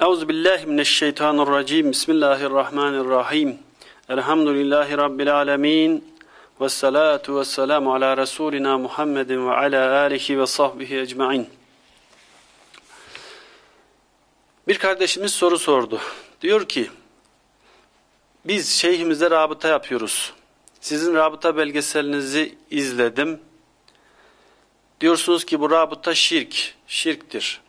Euzu billahi mineşşeytanirracim. Bismillahirrahmanirrahim. Elhamdülillahi rabbil alamin. Ves salatu vesselamu ala rasulina Muhammedin ve ala alihi ve sahbihi ecmaîn. Bir kardeşimiz soru sordu. Diyor ki: Biz şeyhimize rabıta yapıyoruz. Sizin rabıta belgeselinizi izledim. Diyorsunuz ki bu rabıta şirk, şirktir.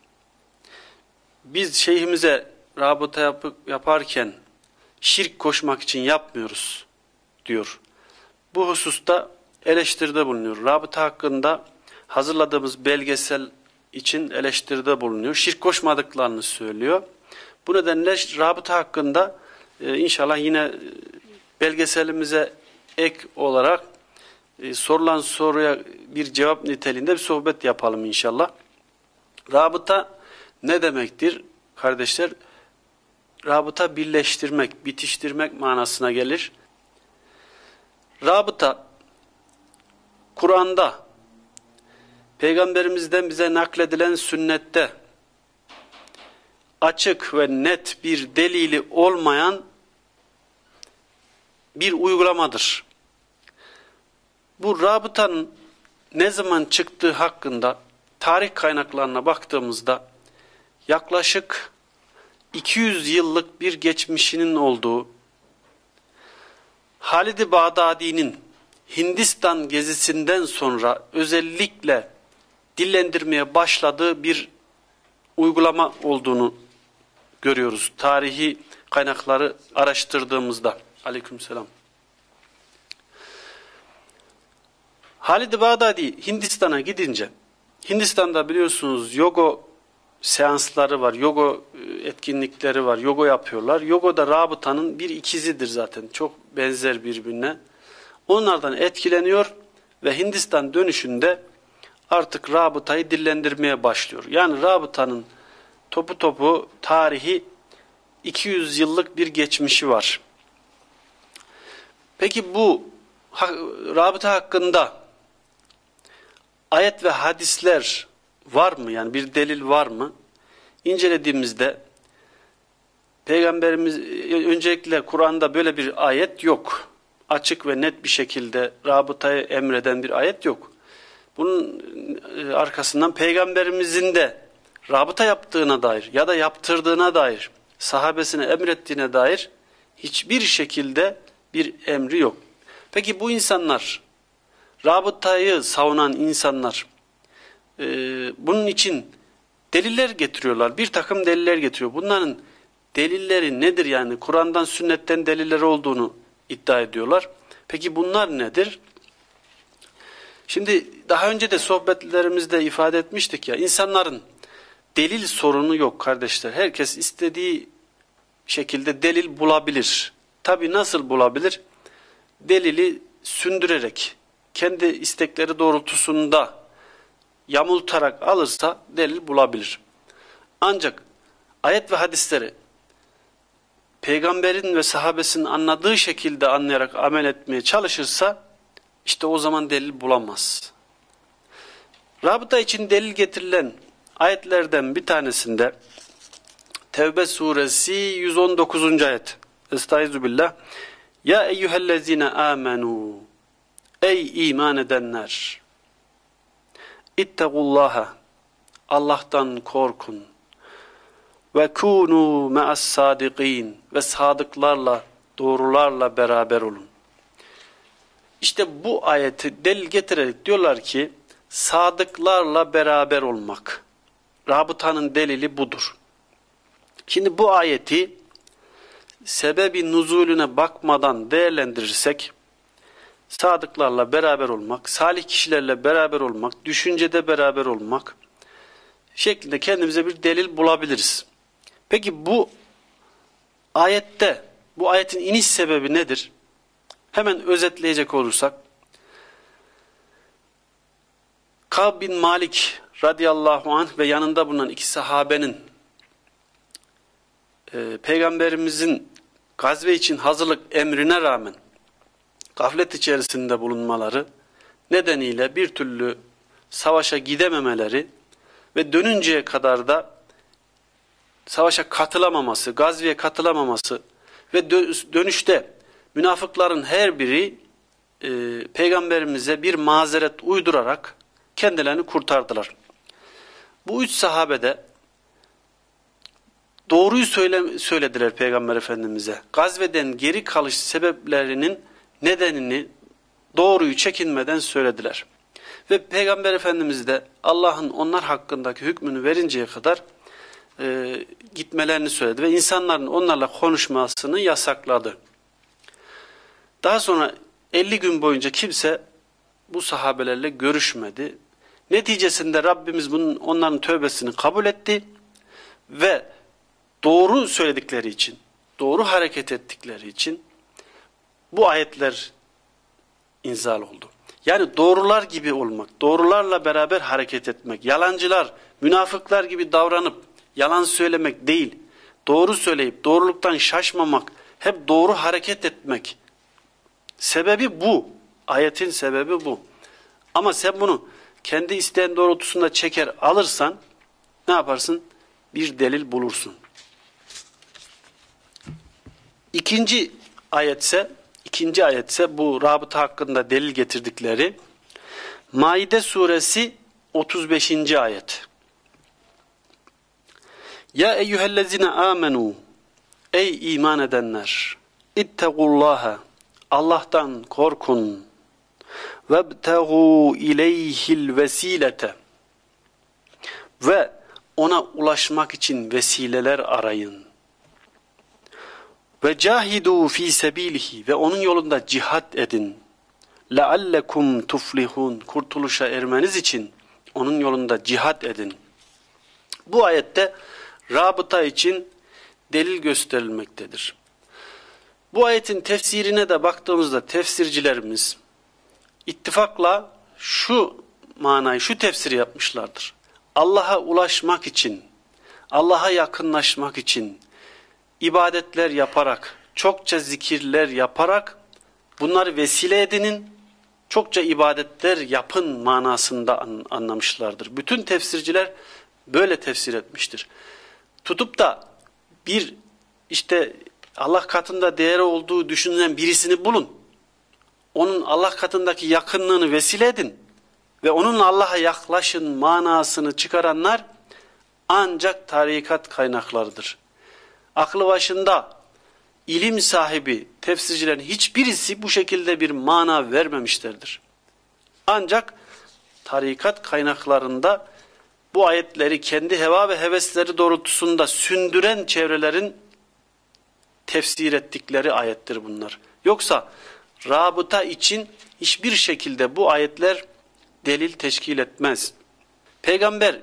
Biz şeyhimize rabıta yap yaparken şirk koşmak için yapmıyoruz diyor. Bu hususta eleştiride bulunuyor. Rabıta hakkında hazırladığımız belgesel için eleştiride bulunuyor. Şirk koşmadıklarını söylüyor. Bu nedenle rabıta hakkında e, inşallah yine e, belgeselimize ek olarak e, sorulan soruya bir cevap niteliğinde bir sohbet yapalım inşallah. Rabıta ne demektir kardeşler? Rabıta birleştirmek, bitiştirmek manasına gelir. Rabıta Kur'an'da Peygamberimizden bize nakledilen sünnette açık ve net bir delili olmayan bir uygulamadır. Bu rabıtanın ne zaman çıktığı hakkında tarih kaynaklarına baktığımızda yaklaşık 200 yıllık bir geçmişinin olduğu Halid-i Bağdadi'nin Hindistan gezisinden sonra özellikle dillendirmeye başladığı bir uygulama olduğunu görüyoruz. Tarihi kaynakları araştırdığımızda. Aleykümselam. Halid-i Bağdadi Hindistan'a gidince Hindistan'da biliyorsunuz yoga seansları var, yoga e, etkinlikleri var, yoga yapıyorlar. Yoga da rabıtanın bir ikizidir zaten. Çok benzer birbirine. Onlardan etkileniyor ve Hindistan dönüşünde artık rabıtayı dillendirmeye başlıyor. Yani rabıtanın topu topu tarihi 200 yıllık bir geçmişi var. Peki bu rabıta hakkında ayet ve hadisler var mı? Yani bir delil var mı? İncelediğimizde Peygamberimiz öncelikle Kur'an'da böyle bir ayet yok. Açık ve net bir şekilde rabıtayı emreden bir ayet yok. Bunun e, arkasından Peygamberimizin de rabıta yaptığına dair ya da yaptırdığına dair, sahabesine emrettiğine dair hiçbir şekilde bir emri yok. Peki bu insanlar, rabıtayı savunan insanlar, e, bunun için deliller getiriyorlar. Bir takım deliller getiriyor. Bunların delilleri nedir yani? Kur'an'dan, sünnetten delilleri olduğunu iddia ediyorlar. Peki bunlar nedir? Şimdi daha önce de sohbetlerimizde ifade etmiştik ya, insanların delil sorunu yok kardeşler. Herkes istediği şekilde delil bulabilir. Tabi nasıl bulabilir? Delili sündürerek, kendi istekleri doğrultusunda yamultarak alırsa delil bulabilir. Ancak ayet ve hadisleri peygamberin ve sahabesinin anladığı şekilde anlayarak amel etmeye çalışırsa işte o zaman delil bulamaz. Rabıta için delil getirilen ayetlerden bir tanesinde Tevbe suresi 119. ayet. Estaizu billah. Ya eyyühellezine amenu. Ey iman edenler. İttegullaha. Allah'tan korkun. Ve kunu me'as sadiqin. Ve sadıklarla, doğrularla beraber olun. İşte bu ayeti delil getirerek diyorlar ki sadıklarla beraber olmak. Rabıtanın delili budur. Şimdi bu ayeti sebebi nuzulüne bakmadan değerlendirirsek sadıklarla beraber olmak, salih kişilerle beraber olmak, düşüncede beraber olmak şeklinde kendimize bir delil bulabiliriz. Peki bu ayette bu ayetin iniş sebebi nedir? Hemen özetleyecek olursak Kab bin Malik radıyallahu anh ve yanında bulunan iki sahabenin e, peygamberimizin gazve için hazırlık emrine rağmen gaflet içerisinde bulunmaları nedeniyle bir türlü savaşa gidememeleri ve dönünceye kadar da savaşa katılamaması, gazviye katılamaması ve dönüşte münafıkların her biri e, peygamberimize bir mazeret uydurarak kendilerini kurtardılar. Bu üç sahabede doğruyu söyle, söylediler Peygamber Efendimiz'e. Gazveden geri kalış sebeplerinin nedenini doğruyu çekinmeden söylediler. Ve Peygamber Efendimiz de Allah'ın onlar hakkındaki hükmünü verinceye kadar e, gitmelerini söyledi ve insanların onlarla konuşmasını yasakladı. Daha sonra 50 gün boyunca kimse bu sahabelerle görüşmedi. Neticesinde Rabbimiz bunun onların tövbesini kabul etti ve doğru söyledikleri için, doğru hareket ettikleri için bu ayetler inzal oldu. Yani doğrular gibi olmak, doğrularla beraber hareket etmek, yalancılar, münafıklar gibi davranıp yalan söylemek değil, doğru söyleyip doğruluktan şaşmamak, hep doğru hareket etmek. Sebebi bu. Ayetin sebebi bu. Ama sen bunu kendi isteğin doğrultusunda çeker alırsan ne yaparsın? Bir delil bulursun. İkinci ayetse, ikinci ayetse bu rabıta hakkında delil getirdikleri Maide suresi 35. ayet. Ya eyyühellezine amenu Ey iman edenler İttegullaha Allah'tan korkun vebtegu ileyhil vesilete ve ona ulaşmak için vesileler arayın. Ve cahidu fi sebilihi ve onun yolunda cihat edin. Leallekum tuflihun kurtuluşa ermeniz için onun yolunda cihat edin. Bu ayette rabıta için delil gösterilmektedir. Bu ayetin tefsirine de baktığımızda tefsircilerimiz ittifakla şu manayı, şu tefsiri yapmışlardır. Allah'a ulaşmak için, Allah'a yakınlaşmak için ibadetler yaparak, çokça zikirler yaparak bunları vesile edinin, çokça ibadetler yapın manasında anlamışlardır. Bütün tefsirciler böyle tefsir etmiştir. Tutup da bir işte Allah katında değeri olduğu düşünülen birisini bulun. Onun Allah katındaki yakınlığını vesile edin. Ve onunla Allah'a yaklaşın manasını çıkaranlar ancak tarikat kaynaklarıdır. Aklı başında ilim sahibi tefsircilerin hiçbirisi bu şekilde bir mana vermemişlerdir. Ancak tarikat kaynaklarında bu ayetleri kendi heva ve hevesleri doğrultusunda sündüren çevrelerin tefsir ettikleri ayettir bunlar. Yoksa rabıta için hiçbir şekilde bu ayetler delil teşkil etmez. Peygamber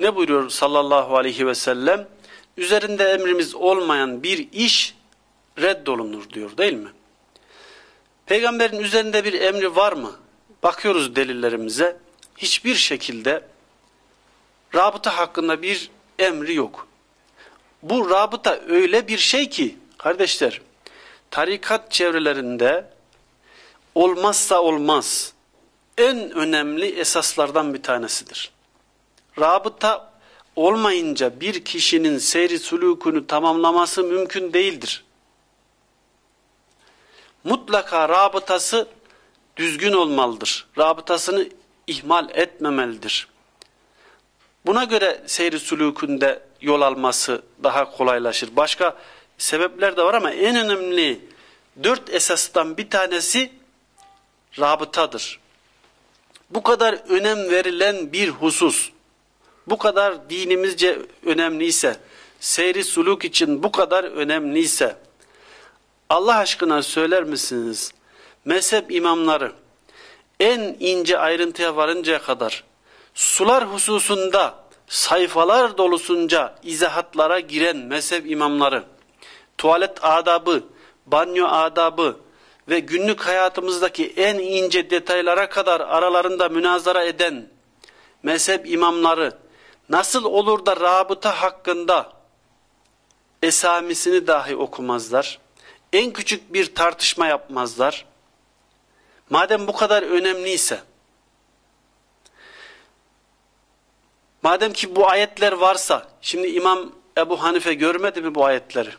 ne buyuruyor sallallahu aleyhi ve sellem? Üzerinde emrimiz olmayan bir iş reddolunur diyor değil mi? Peygamberin üzerinde bir emri var mı? Bakıyoruz delillerimize. Hiçbir şekilde rabıta hakkında bir emri yok. Bu rabıta öyle bir şey ki kardeşler tarikat çevrelerinde olmazsa olmaz en önemli esaslardan bir tanesidir. Rabıta olmayınca bir kişinin seyri sülükünü tamamlaması mümkün değildir. Mutlaka rabıtası düzgün olmalıdır. Rabıtasını ihmal etmemelidir. Buna göre seyri sülükünde yol alması daha kolaylaşır. Başka sebepler de var ama en önemli dört esasdan bir tanesi rabıtadır. Bu kadar önem verilen bir husus, bu kadar dinimizce önemliyse, seyri suluk için bu kadar önemliyse, Allah aşkına söyler misiniz? Mezhep imamları en ince ayrıntıya varıncaya kadar sular hususunda sayfalar dolusunca izahatlara giren mezhep imamları, tuvalet adabı, banyo adabı ve günlük hayatımızdaki en ince detaylara kadar aralarında münazara eden mezhep imamları nasıl olur da rabıta hakkında esamisini dahi okumazlar? En küçük bir tartışma yapmazlar. Madem bu kadar önemliyse, madem ki bu ayetler varsa, şimdi İmam Ebu Hanife görmedi mi bu ayetleri?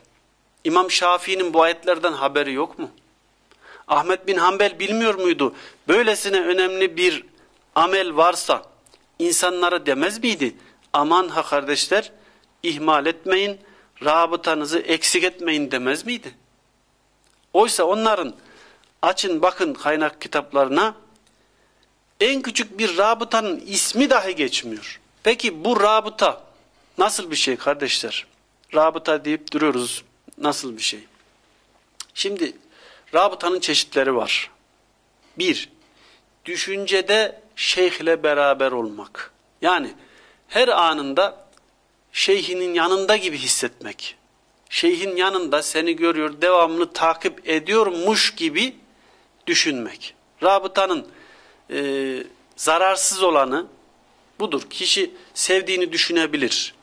İmam Şafii'nin bu ayetlerden haberi yok mu? Ahmet bin Hanbel bilmiyor muydu? Böylesine önemli bir amel varsa insanlara demez miydi? Aman ha kardeşler ihmal etmeyin, rabıtanızı eksik etmeyin demez miydi? Oysa onların açın bakın kaynak kitaplarına en küçük bir rabıtanın ismi dahi geçmiyor. Peki bu rabıta nasıl bir şey kardeşler? Rabıta deyip duruyoruz. Nasıl bir şey? Şimdi rabıtanın çeşitleri var. Bir, düşüncede şeyhle beraber olmak. Yani her anında şeyhinin yanında gibi hissetmek. Şeyhin yanında seni görüyor, devamlı takip ediyormuş gibi düşünmek. Rabıtanın e, zararsız olanı budur. Kişi sevdiğini düşünebilir.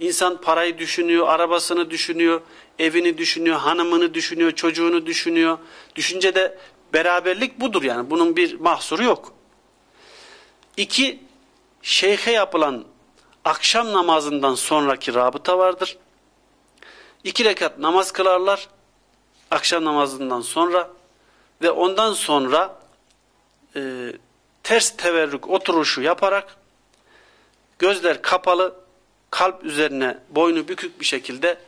İnsan parayı düşünüyor, arabasını düşünüyor, evini düşünüyor, hanımını düşünüyor, çocuğunu düşünüyor. Düşüncede beraberlik budur yani. Bunun bir mahsuru yok. İki, şeyhe yapılan akşam namazından sonraki rabıta vardır. İki rekat namaz kılarlar akşam namazından sonra ve ondan sonra e, ters teverrük oturuşu yaparak gözler kapalı kalp üzerine boynu bükük bir şekilde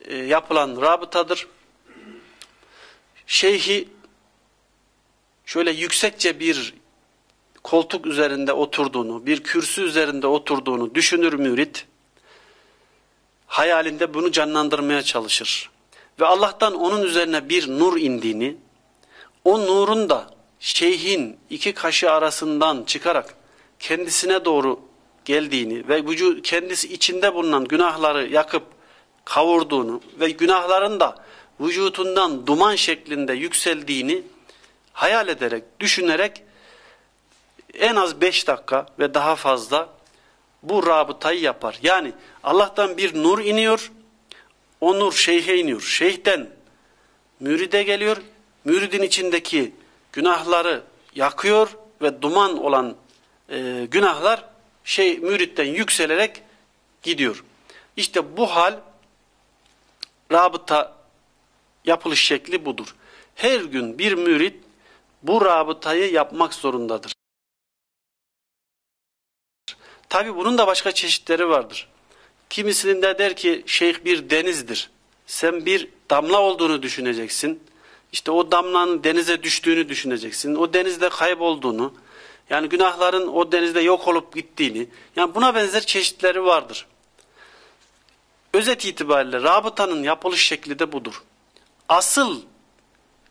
e, yapılan rabıtadır. Şeyhi şöyle yüksekçe bir koltuk üzerinde oturduğunu, bir kürsü üzerinde oturduğunu düşünür mürit. Hayalinde bunu canlandırmaya çalışır. Ve Allah'tan onun üzerine bir nur indiğini, o nurun da şeyhin iki kaşı arasından çıkarak kendisine doğru geldiğini ve vücut, kendisi içinde bulunan günahları yakıp kavurduğunu ve günahların da vücutundan duman şeklinde yükseldiğini hayal ederek, düşünerek en az beş dakika ve daha fazla bu rabıtayı yapar. Yani Allah'tan bir nur iniyor, o nur şeyhe iniyor. Şeyhten müride geliyor, müridin içindeki günahları yakıyor ve duman olan e, günahlar şey müritten yükselerek gidiyor. İşte bu hal rabıta yapılış şekli budur. Her gün bir mürit bu rabıtayı yapmak zorundadır. Tabi bunun da başka çeşitleri vardır. Kimisinin de der ki şeyh bir denizdir. Sen bir damla olduğunu düşüneceksin. İşte o damlanın denize düştüğünü düşüneceksin. O denizde kaybolduğunu, yani günahların o denizde yok olup gittiğini, yani buna benzer çeşitleri vardır. Özet itibariyle rabıtanın yapılış şekli de budur. Asıl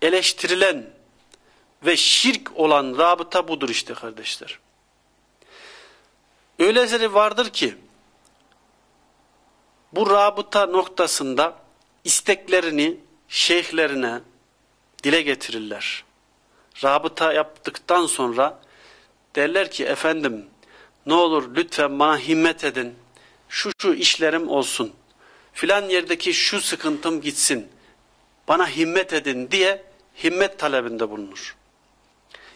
eleştirilen ve şirk olan rabıta budur işte kardeşler. Öyleleri vardır ki bu rabıta noktasında isteklerini şeyhlerine dile getirirler. Rabıta yaptıktan sonra derler ki efendim ne olur lütfen bana himmet edin. Şu şu işlerim olsun. Filan yerdeki şu sıkıntım gitsin. Bana himmet edin diye himmet talebinde bulunur.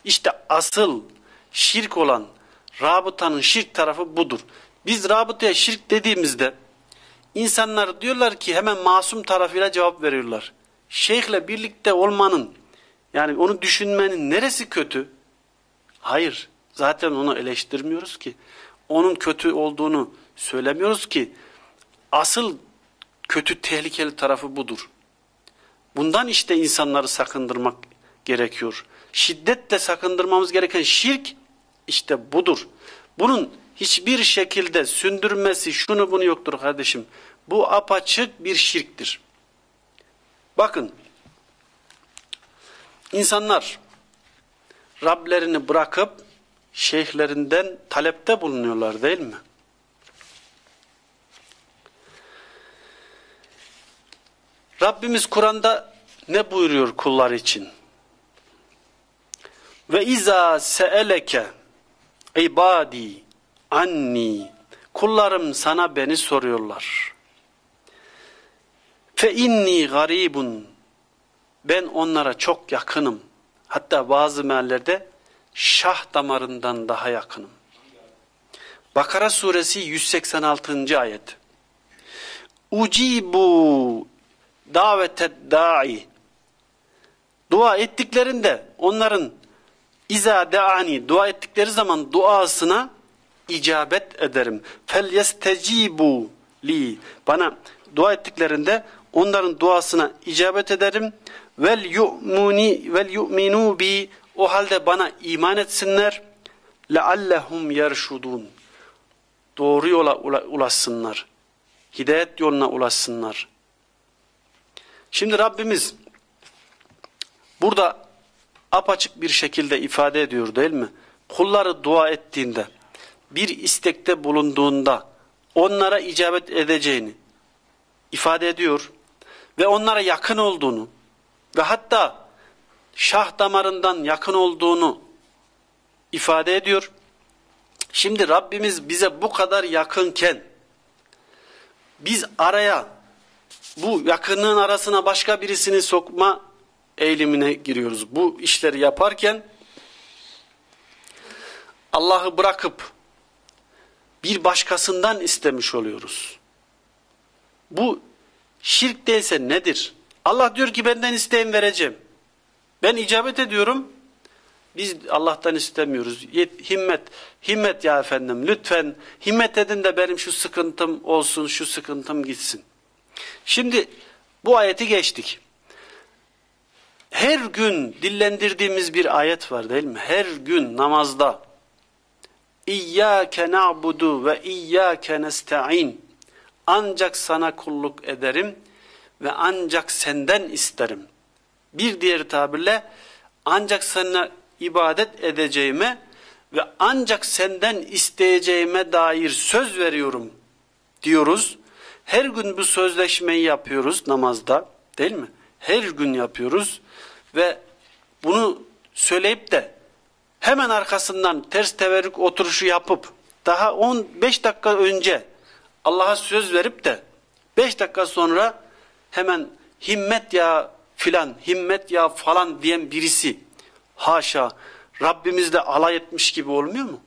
İşte asıl şirk olan rabıtanın şirk tarafı budur. Biz rabıtaya şirk dediğimizde insanlar diyorlar ki hemen masum tarafıyla cevap veriyorlar. Şeyhle birlikte olmanın yani onu düşünmenin neresi kötü? Hayır. Zaten onu eleştirmiyoruz ki. Onun kötü olduğunu söylemiyoruz ki. Asıl kötü tehlikeli tarafı budur. Bundan işte insanları sakındırmak gerekiyor. Şiddetle sakındırmamız gereken şirk işte budur. Bunun hiçbir şekilde sündürmesi şunu bunu yoktur kardeşim. Bu apaçık bir şirktir. Bakın insanlar Rablerini bırakıp şeyhlerinden talepte bulunuyorlar değil mi? Rabbimiz Kur'an'da ne buyuruyor kullar için? Ve iza seeleke ibadi anni kullarım sana beni soruyorlar. Fe inni garibun ben onlara çok yakınım. Hatta bazı meallerde şah damarından daha yakınım. Bakara suresi 186. ayet. ucibu daveted da'i dua ettiklerinde onların iza deani dua ettikleri zaman duasına icabet ederim. Fel yestecibu li bana dua ettiklerinde onların duasına icabet ederim. Vel yu'muni vel yu'minu bi o halde bana iman etsinler. Leallehum yerşudun. Doğru yola ulaşsınlar. Hidayet yoluna ulaşsınlar. Şimdi Rabbimiz burada apaçık bir şekilde ifade ediyor değil mi? Kulları dua ettiğinde, bir istekte bulunduğunda onlara icabet edeceğini ifade ediyor ve onlara yakın olduğunu ve hatta şah damarından yakın olduğunu ifade ediyor. Şimdi Rabbimiz bize bu kadar yakınken biz araya bu yakınlığın arasına başka birisini sokma eğilimine giriyoruz. Bu işleri yaparken Allah'ı bırakıp bir başkasından istemiş oluyoruz. Bu şirk değilse nedir? Allah diyor ki benden isteyin vereceğim. Ben icabet ediyorum. Biz Allah'tan istemiyoruz. Himmet, himmet ya efendim lütfen himmet edin de benim şu sıkıntım olsun, şu sıkıntım gitsin. Şimdi bu ayeti geçtik. Her gün dillendirdiğimiz bir ayet var değil mi? Her gün namazda İyyâke na'budu ve iyyâke nesta'in ancak sana kulluk ederim ve ancak senden isterim. Bir diğer tabirle ancak sana ibadet edeceğime ve ancak senden isteyeceğime dair söz veriyorum diyoruz. Her gün bu sözleşmeyi yapıyoruz namazda değil mi? Her gün yapıyoruz ve bunu söyleyip de hemen arkasından ters teverrük oturuşu yapıp daha 15 dakika önce Allah'a söz verip de 5 dakika sonra hemen himmet ya filan, himmet ya falan diyen birisi haşa Rabbimizle alay etmiş gibi olmuyor mu?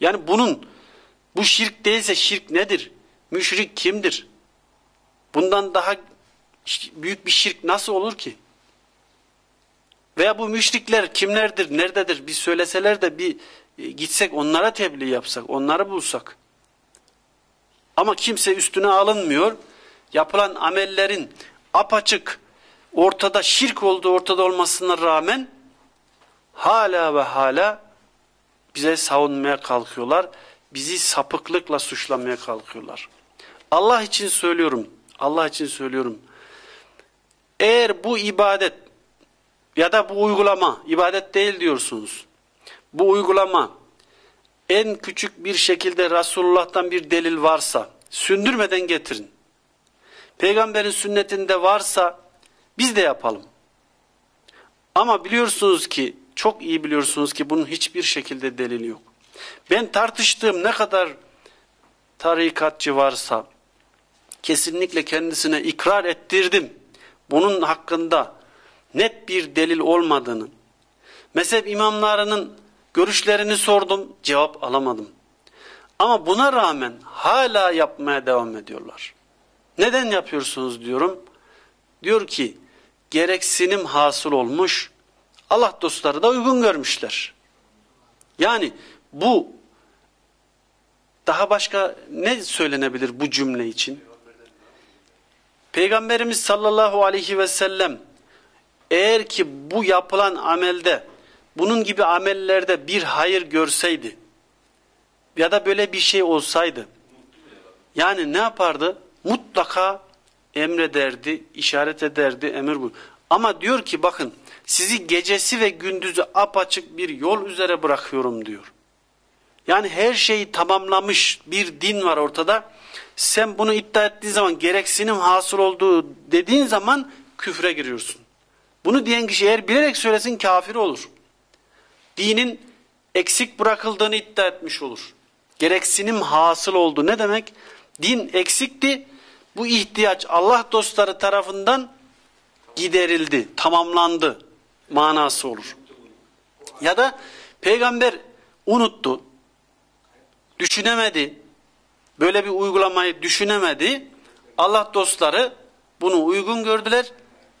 Yani bunun bu şirk değilse şirk nedir? Müşrik kimdir? Bundan daha büyük bir şirk nasıl olur ki? Veya bu müşrikler kimlerdir, nerededir bir söyleseler de bir e, gitsek onlara tebliğ yapsak, onları bulsak. Ama kimse üstüne alınmıyor. Yapılan amellerin apaçık ortada şirk olduğu ortada olmasına rağmen hala ve hala bize savunmaya kalkıyorlar. Bizi sapıklıkla suçlamaya kalkıyorlar. Allah için söylüyorum. Allah için söylüyorum. Eğer bu ibadet ya da bu uygulama ibadet değil diyorsunuz. Bu uygulama en küçük bir şekilde Resulullah'tan bir delil varsa sündürmeden getirin. Peygamberin sünnetinde varsa biz de yapalım. Ama biliyorsunuz ki çok iyi biliyorsunuz ki bunun hiçbir şekilde delili yok. Ben tartıştığım ne kadar tarikatçı varsa kesinlikle kendisine ikrar ettirdim. Bunun hakkında net bir delil olmadığını, mezhep imamlarının görüşlerini sordum, cevap alamadım. Ama buna rağmen hala yapmaya devam ediyorlar. Neden yapıyorsunuz diyorum. Diyor ki gereksinim hasıl olmuş, Allah dostları da uygun görmüşler. Yani bu daha başka ne söylenebilir bu cümle için? Peygamberimiz sallallahu aleyhi ve sellem eğer ki bu yapılan amelde bunun gibi amellerde bir hayır görseydi ya da böyle bir şey olsaydı yani ne yapardı? Mutlaka emrederdi, işaret ederdi, emir bu. Ama diyor ki bakın sizi gecesi ve gündüzü apaçık bir yol üzere bırakıyorum diyor. Yani her şeyi tamamlamış bir din var ortada. Sen bunu iddia ettiğin zaman gereksinim hasıl olduğu dediğin zaman küfre giriyorsun. Bunu diyen kişi eğer bilerek söylesin kafir olur. Dinin eksik bırakıldığını iddia etmiş olur. Gereksinim hasıl oldu. Ne demek? Din eksikti. Bu ihtiyaç Allah dostları tarafından giderildi, tamamlandı manası olur. Ya da peygamber unuttu, düşünemedi, böyle bir uygulamayı düşünemedi. Allah dostları bunu uygun gördüler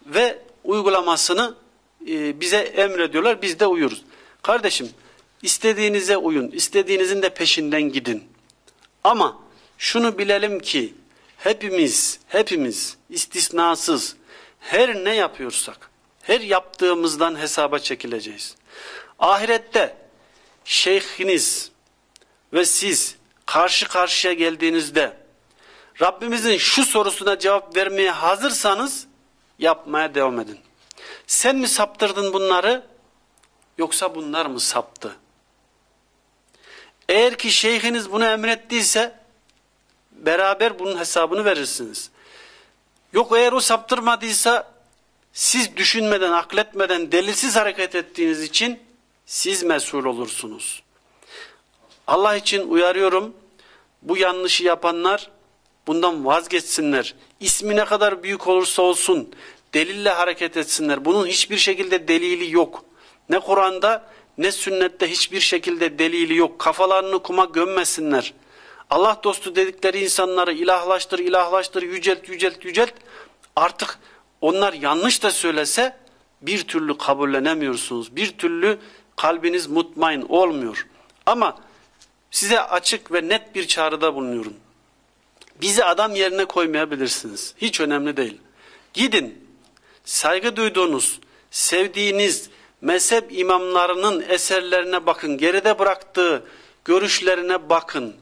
ve uygulamasını e, bize emrediyorlar. Biz de uyuruz. Kardeşim istediğinize uyun. istediğinizin de peşinden gidin. Ama şunu bilelim ki hepimiz, hepimiz istisnasız her ne yapıyorsak, her yaptığımızdan hesaba çekileceğiz. Ahirette şeyhiniz ve siz karşı karşıya geldiğinizde Rabbimizin şu sorusuna cevap vermeye hazırsanız yapmaya devam edin. Sen mi saptırdın bunları yoksa bunlar mı saptı? Eğer ki şeyhiniz bunu emrettiyse beraber bunun hesabını verirsiniz. Yok eğer o saptırmadıysa siz düşünmeden, akletmeden, delilsiz hareket ettiğiniz için siz mesul olursunuz. Allah için uyarıyorum. Bu yanlışı yapanlar bundan vazgeçsinler. İsmi ne kadar büyük olursa olsun delille hareket etsinler. Bunun hiçbir şekilde delili yok. Ne Kur'an'da ne sünnette hiçbir şekilde delili yok. Kafalarını kuma gömmesinler. Allah dostu dedikleri insanları ilahlaştır, ilahlaştır, yücelt, yücelt, yücelt. Artık onlar yanlış da söylese bir türlü kabullenemiyorsunuz. Bir türlü kalbiniz mutmain olmuyor. Ama size açık ve net bir çağrıda bulunuyorum. Bizi adam yerine koymayabilirsiniz. Hiç önemli değil. Gidin, saygı duyduğunuz, sevdiğiniz mezhep imamlarının eserlerine bakın. Geride bıraktığı görüşlerine bakın.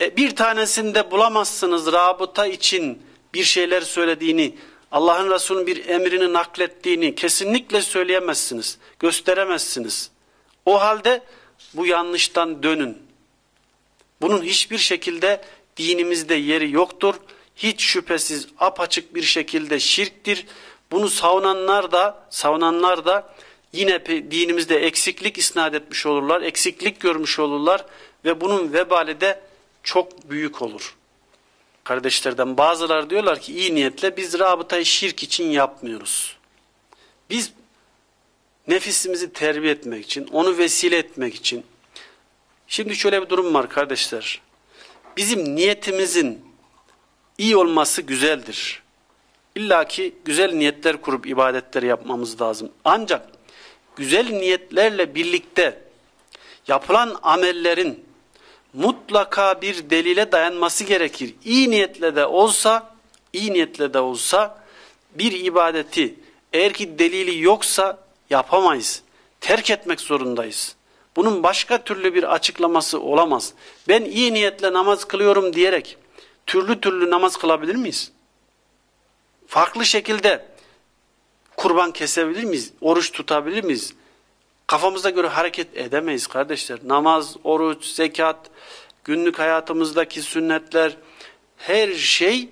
E, bir tanesinde bulamazsınız rabıta için bir şeyler söylediğini, Allah'ın Resulü'nün bir emrini naklettiğini kesinlikle söyleyemezsiniz, gösteremezsiniz. O halde bu yanlıştan dönün. Bunun hiçbir şekilde dinimizde yeri yoktur. Hiç şüphesiz apaçık bir şekilde şirktir. Bunu savunanlar da, savunanlar da yine dinimizde eksiklik isnat etmiş olurlar, eksiklik görmüş olurlar ve bunun vebali de çok büyük olur. Kardeşlerden bazıları diyorlar ki iyi niyetle biz rabıtayı şirk için yapmıyoruz. Biz nefisimizi terbiye etmek için, onu vesile etmek için. Şimdi şöyle bir durum var kardeşler. Bizim niyetimizin iyi olması güzeldir. İlla ki güzel niyetler kurup ibadetleri yapmamız lazım. Ancak güzel niyetlerle birlikte yapılan amellerin mutlaka bir delile dayanması gerekir. İyi niyetle de olsa, iyi niyetle de olsa bir ibadeti eğer ki delili yoksa yapamayız. Terk etmek zorundayız. Bunun başka türlü bir açıklaması olamaz. Ben iyi niyetle namaz kılıyorum diyerek türlü türlü namaz kılabilir miyiz? Farklı şekilde kurban kesebilir miyiz? Oruç tutabilir miyiz? Kafamıza göre hareket edemeyiz kardeşler. Namaz, oruç, zekat, günlük hayatımızdaki sünnetler, her şey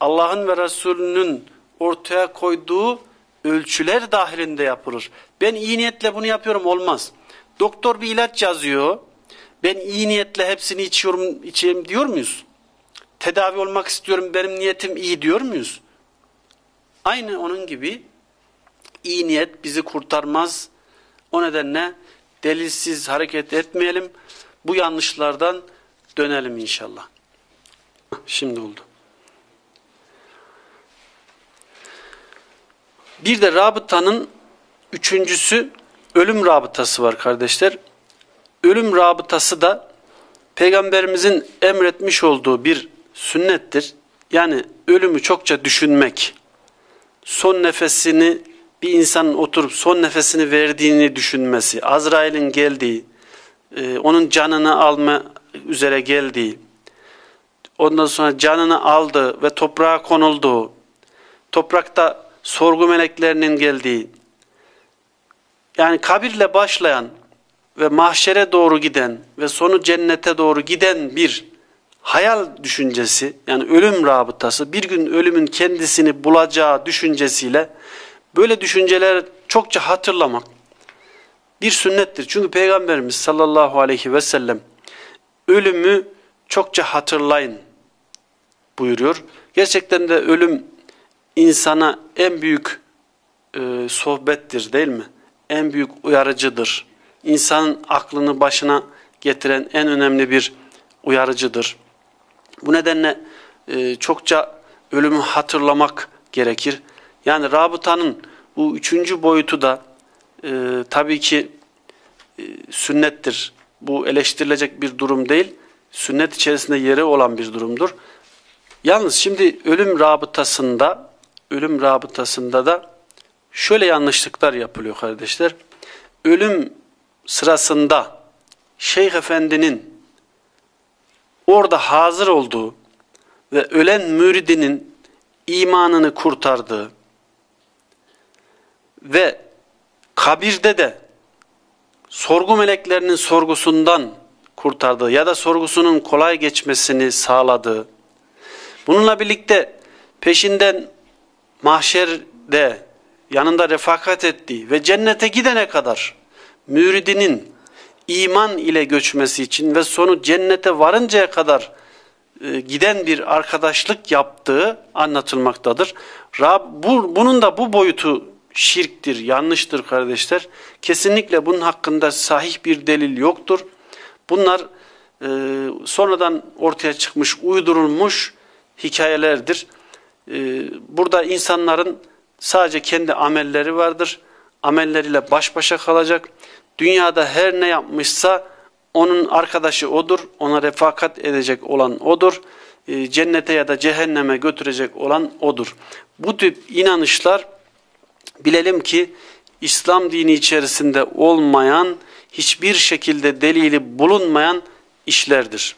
Allah'ın ve Resulünün ortaya koyduğu ölçüler dahilinde yapılır. Ben iyi niyetle bunu yapıyorum olmaz. Doktor bir ilaç yazıyor. Ben iyi niyetle hepsini içiyorum, içeyim diyor muyuz? Tedavi olmak istiyorum, benim niyetim iyi diyor muyuz? Aynı onun gibi iyi niyet bizi kurtarmaz. O nedenle delilsiz hareket etmeyelim. Bu yanlışlardan dönelim inşallah. Şimdi oldu. Bir de rabıtanın üçüncüsü ölüm rabıtası var kardeşler. Ölüm rabıtası da peygamberimizin emretmiş olduğu bir sünnettir. Yani ölümü çokça düşünmek, son nefesini bir insanın oturup son nefesini verdiğini düşünmesi, Azrail'in geldiği, e, onun canını alma üzere geldiği, ondan sonra canını aldı ve toprağa konulduğu, toprakta sorgu meleklerinin geldiği, yani kabirle başlayan ve mahşere doğru giden ve sonu cennete doğru giden bir hayal düşüncesi, yani ölüm rabıtası, bir gün ölümün kendisini bulacağı düşüncesiyle böyle düşünceler çokça hatırlamak bir sünnettir. Çünkü Peygamberimiz sallallahu aleyhi ve sellem ölümü çokça hatırlayın buyuruyor. Gerçekten de ölüm insana en büyük e, sohbettir değil mi? En büyük uyarıcıdır. İnsanın aklını başına getiren en önemli bir uyarıcıdır. Bu nedenle e, çokça ölümü hatırlamak gerekir. Yani rabıtanın bu üçüncü boyutu da e, tabii ki e, sünnettir. Bu eleştirilecek bir durum değil. Sünnet içerisinde yeri olan bir durumdur. Yalnız şimdi ölüm rabıtasında ölüm rabıtasında da şöyle yanlışlıklar yapılıyor kardeşler. Ölüm sırasında Şeyh Efendi'nin orada hazır olduğu ve ölen müridinin imanını kurtardığı ve kabirde de sorgu meleklerinin sorgusundan kurtardığı ya da sorgusunun kolay geçmesini sağladığı, bununla birlikte peşinden mahşerde yanında refakat ettiği ve cennete gidene kadar müridinin iman ile göçmesi için ve sonu cennete varıncaya kadar e, giden bir arkadaşlık yaptığı anlatılmaktadır. Rab, bu, bunun da bu boyutu şirktir, yanlıştır kardeşler. Kesinlikle bunun hakkında sahih bir delil yoktur. Bunlar e, sonradan ortaya çıkmış, uydurulmuş hikayelerdir. E, burada insanların sadece kendi amelleri vardır. Amelleriyle baş başa kalacak. Dünyada her ne yapmışsa onun arkadaşı odur, ona refakat edecek olan odur, e, cennete ya da cehenneme götürecek olan odur. Bu tip inanışlar bilelim ki İslam dini içerisinde olmayan, hiçbir şekilde delili bulunmayan işlerdir.